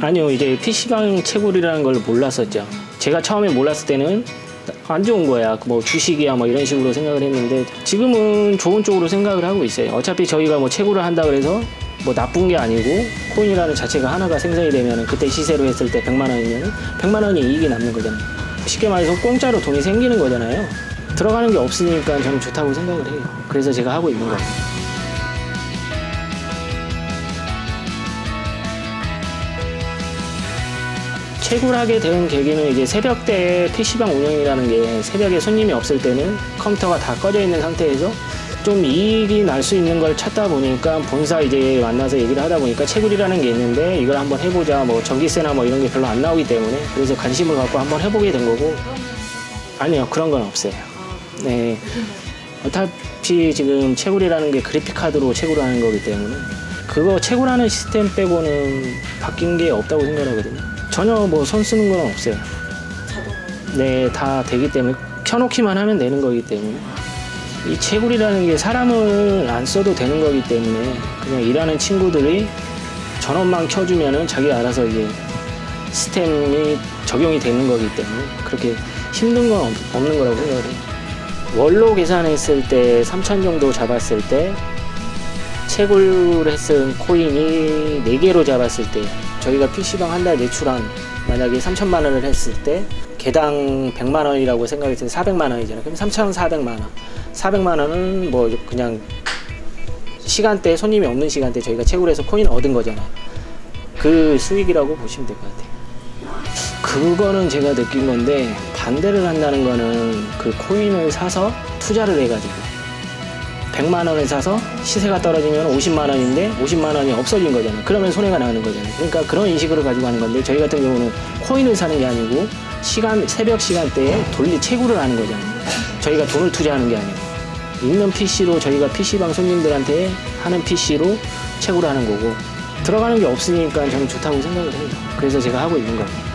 아니요, 이제 PC방 채굴이라는 걸 몰랐었죠. 제가 처음에 몰랐을 때는 안 좋은 거야. 뭐 주식이야 뭐 이런 식으로 생각을 했는데 지금은 좋은 쪽으로 생각을 하고 있어요. 어차피 저희가 뭐 채굴을 한다 그래서 뭐 나쁜 게 아니고 코인이라는 자체가 하나가 생성이 되면 그때 시세로 했을 때 100만 원이면 100만 원이 이익이 남는 거잖아요. 쉽게 말해서 공짜로 돈이 생기는 거잖아요. 들어가는 게 없으니까 저는 좋다고 생각을 해요. 그래서 제가 하고 있는 거예요. 채굴하게 된 계기는 이제 새벽 때 PC방 운영이라는 게 새벽에 손님이 없을 때는 컴퓨터가 다 꺼져 있는 상태에서 좀 이익이 날 수 있는 걸 찾다 보니까 본사 이제 만나서 얘기를 하다 보니까 채굴이라는 게 있는데 이걸 한번 해보자 뭐 전기세나 뭐 이런 게 별로 안 나오기 때문에 그래서 관심을 갖고 한번 해보게 된 거고. 아니요 그런 건 없어요. 네. 어차피 지금 채굴이라는 게 그래픽 카드로 채굴하는 거기 때문에 그거 채굴하는 시스템 빼고는 바뀐 게 없다고 생각하거든요 전혀 뭐 손 쓰는 건 없어요. 네, 다 되기 때문에 켜놓기만 하면 되는 거기 때문에. 이 채굴이라는 게 사람을 안 써도 되는 거기 때문에 그냥 일하는 친구들이 전원만 켜주면은 자기 알아서 이제 시스템이 적용이 되는 거기 때문에 그렇게 힘든 건 없- 없는 거라고 생각을 해요. 월로 계산했을 때 3천 정도 잡았을 때 채굴 했은 코인이 4개로 잡았을 때 저희가 PC방 한 달 매출한 만약에 3천만 원을 했을 때 개당 100만 원이라고 생각했을 때 400만 원이잖아요. 그럼 3,400만 원. 400만 원은 뭐 그냥 시간대 손님이 없는 시간대 저희가 채굴해서 코인 얻은 거잖아요. 그 수익이라고 보시면 될 것 같아요. 그거는 제가 느낀 건데 반대를 한다는 거는 그 코인을 사서 투자를 해가지고 100만 원을 사서 시세가 떨어지면 50만 원인데 50만 원이 없어진 거잖아요. 그러면 손해가 나는 거잖아요. 그러니까 그런 인식으로 가지고 하는 건데 저희 같은 경우는 코인을 사는 게 아니고 시간 새벽 시간대에 돌리 채굴을 하는 거잖아요. 저희가 돈을 투자하는 게 아니고 있는 PC로 저희가 PC방 손님들한테 하는 PC로 채굴을 하는 거고 들어가는 게 없으니까 저는 좋다고 생각을 해요. 그래서 제가 하고 있는 거예요.